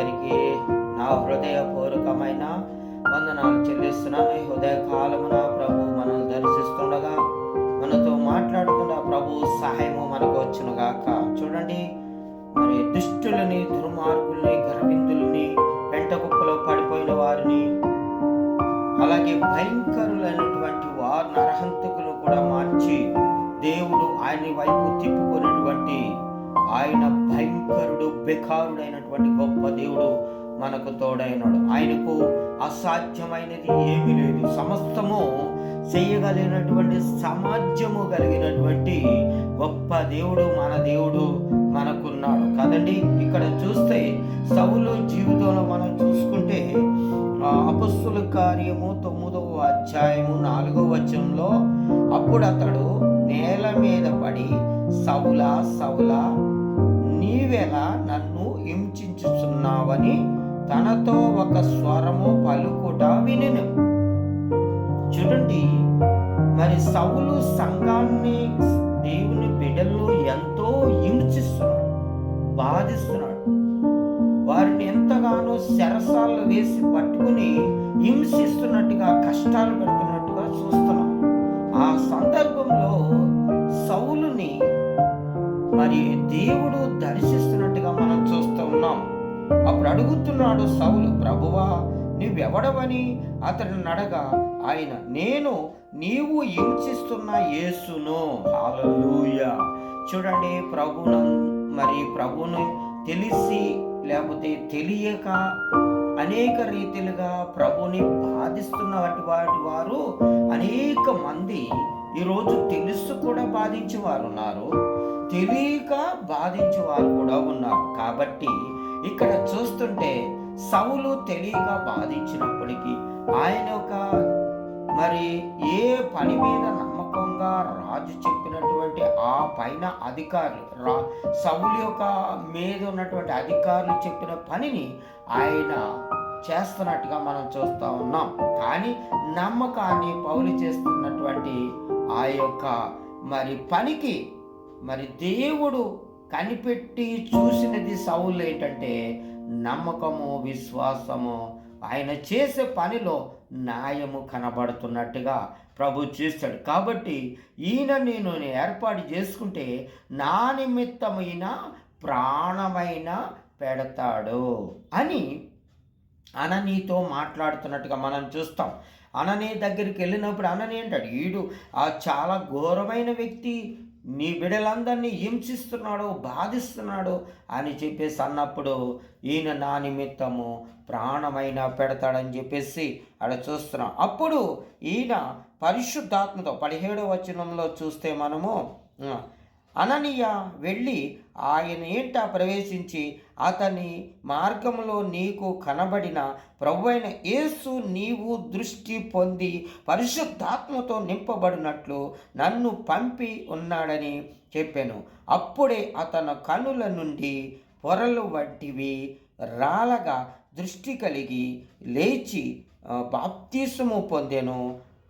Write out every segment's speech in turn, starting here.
అందరికీ నా హృదయపూర్వకమైన వందనాలు చెల్లిస్తున్నాను. ఈ హృదయ కాలమున ప్రభు మనల్ని దర్శిస్తుండగా మనతో మాట్లాడుతున్న ప్రభు సహాయము మనకు వచ్చునుగాక చూడండి మరి దుష్టులని దుర్మార్గుల్ని గర్విందుల్ని పెంట కుప్పలో పడిపోయిన వారిని అలాగే భయంకరులైనటువంటి వారు నరహంతకులు కూడా మార్చి దేవుడు ఆయన వైపు తిప్పుకున్నటువంటి ఆయన భయంకరుడు బెకారుడైనటువంటి గొప్ప దేవుడు మనకు తోడైనాడు. ఆయనకు అసాధ్యమైనది ఏమీ లేదు. సమస్తము చేయగలిగినటువంటి సమాజము కలిగినటువంటి గొప్ప దేవుడు మన దేవుడు మనకున్నాడు. కదండి ఇక్కడ చూస్తే సవులు జీవితంలో మనం చూసుకుంటే అపస్సుల కార్యము తొమ్మిదవ అధ్యాయము నాలుగవ వచనంలో అప్పుడు అతడు నేల మీద పడి సౌలా సౌలా నీవెలా నన్ను హింసించుచున్నావని తనతో ఒక స్వరము పలుకుట వినెను. చూడండి మరి సౌలు సంఘాన్ని దేవుని బిడ్డలు ఎంతో హింసిస్తున్నాడు బాధిస్తున్నాడు. వారిని ఎంతగానో శరసాలు వేసి పట్టుకుని హింసిస్తున్నట్టుగా కష్టాలు పెడుతున్నట్టుగా చూస్తున్నాం. ఆ సందర్భంలో సౌలుని మరి దేవుడు దర్శిస్తున్నట్టుగా మనం చూస్తూ ఉన్నాం. అప్పుడు అడుగుతున్నాడు సౌలు ప్రభువా నువ్వెవడవని? అతడు నడగా ఆయన నేను నీవు హింసిస్తున్న యేసును. హల్లెలూయా చూడండి ప్రభును మరి ప్రభును తెలిసి లేకపోతే తెలియక అనేక రీతిలుగా ప్రభుని బాధిస్తున్నటువంటి వాటి వారు అనేక మంది ఈరోజు తెలుసు కూడా బాధించే వారు ఉన్నారు. తెలియక బాధించే వారు కూడా ఉన్నారు. కాబట్టి ఇక్కడ చూస్తుంటే సవులు తెలియక బాధించినప్పటికీ ఆయన ఒక మరి ఏ పని మీద నమ్మకంగా రాజు చెప్పినటువంటి ఆ పైన అధికారులు రా సవులు యొక్క మీద ఉన్నటువంటి అధికారులు చెప్పిన పనిని ఆయన చేస్తున్నట్టుగా మనం చూస్తూ ఉన్నాం. కానీ నమ్మకాన్ని పౌలు చేస్తున్నటువంటి ఆ యొక్క మరి పనికి మరి దేవుడు కనిపెట్టి చూసినది సౌలు ఏంటంటే నమ్మకము విశ్వాసము. ఆయన చేసే పనిలో న్యాయము కనబడుతున్నట్టుగా ప్రభు చేస్తాడు. కాబట్టి ఈయన నేను ఏర్పాటు చేసుకుంటే నా నిమిత్తమైన ప్రాణమైన పెడతాడు అని అననీతో మాట్లాడుతున్నట్టుగా మనం చూస్తాం. అననీ దగ్గరికి వెళ్ళినప్పుడు అనని అంటాడు ఈడు ఆ చాలా ఘోరమైన వ్యక్తి నీ బిడలందరినీ హింసిస్తున్నాడు బాధిస్తున్నాడు అని చెప్పేసి అన్నప్పుడు ఈయన నా నిమిత్తము ప్రాణమైన పెడతాడని చెప్పేసి అక్కడ చూస్తున్నాం. అప్పుడు ఈయన పరిశుద్ధాత్మతో పదిహేడవ వచనంలో చూస్తే మనము అననీయ వెళ్ళి ఆయన ఏంట ప్రవేశించి అతని మార్గంలో నీకు కనబడిన ప్రభువైన యేసు నీవు దృష్టి పొంది పరిశుద్ధాత్మతో నింపబడినట్లు నన్ను పంపి ఉన్నాడని చెప్పాను. అప్పుడే అతని కనుల నుండి పొరలు వంటివి రాలగా దృష్టి కలిగి లేచి ఆ, బాప్తీసము పొందెను.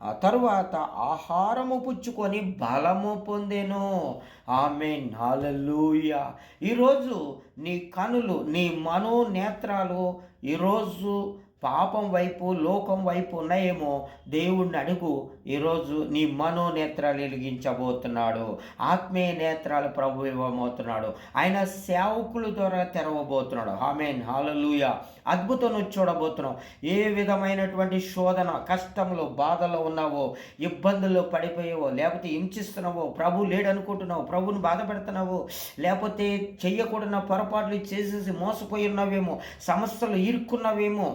ఆ తరువాత ఆహారము పుచ్చుకొని బలము పొందెను. ఆమె నాలూయ ఈరోజు నీ కనులు నీ మనోనేత్రాలు ఈరోజు పాపం వైపు లోకం వైపు ఉన్నాయేమో దేవుణ్ణి అడుగు ఈరోజు నీ మనోనేత్రాలు వెలిగించబోతున్నాడు. ఆత్మీయ నేత్రాలు ప్రభు ఇవ్వబోతున్నాడు. ఆయన సేవకుల ద్వారా తెరవబోతున్నాడు. హామేన్ హాలలుయ అద్భుతం చూడబోతున్నావు ఏ విధమైనటువంటి శోధన కష్టంలో బాధలో ఉన్నావో ఇబ్బందుల్లో పడిపోయావో లేకపోతే హింసిస్తున్నావో ప్రభు లేడనుకుంటున్నావు ప్రభుని బాధ పెడుతున్నావు లేకపోతే చెయ్యకూడన పొరపాట్లు చేసేసి మోసపోయి ఉన్నావేమో సమస్యలు ఇరుక్కున్నావేమో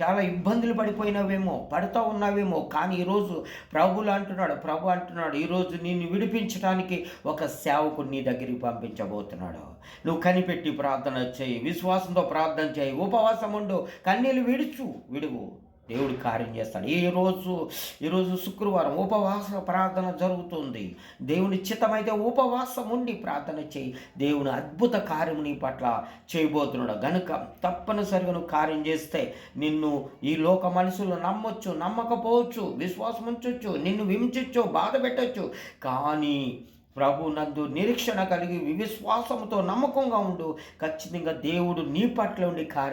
చాలా ఇబ్బందులు పడిపోయినావేమో పడుతూ ఉన్నావేమో. కానీ ఈరోజు ప్రభులు అంటున్నాడు ప్రభు అంటున్నాడు ఈరోజు నిన్ను విడిపించడానికి ఒక సేవకుడు నీ దగ్గరికి పంపించబోతున్నాడు. నువ్వు కనిపెట్టి ప్రార్థన చేయి విశ్వాసంతో ప్రార్థన చేయి ఉపవాసం ఉండు కన్నీళ్ళు విడుచు విడువు. దేవుడు కార్యం చేస్తాడు. ఈ రోజు ఈరోజు శుక్రవారం ఉపవాస ప్రార్థన జరుగుతుంది. దేవుని చిత్తమైతే ఉపవాసం ఉండి ప్రార్థన చేయి. దేవుని అద్భుత కార్యం నీ పట్ల చేయబోతున్నాడు. గనుక తప్పనిసరిగా నువ్వు కార్యం చేస్తే నిన్ను ఈ లోక మనుషులు నమ్మొచ్చు నమ్మకపోవచ్చు విశ్వాసం ఉంచొచ్చు నిన్ను హింసొచ్చు బాధ పెట్టచ్చు. కానీ ప్రభు నందు నిరీక్షణ కలిగి విశ్వాసంతో నమ్మకంగా ఉండు. ఖచ్చితంగా దేవుడు నీ పట్ల ఉండి కార్యం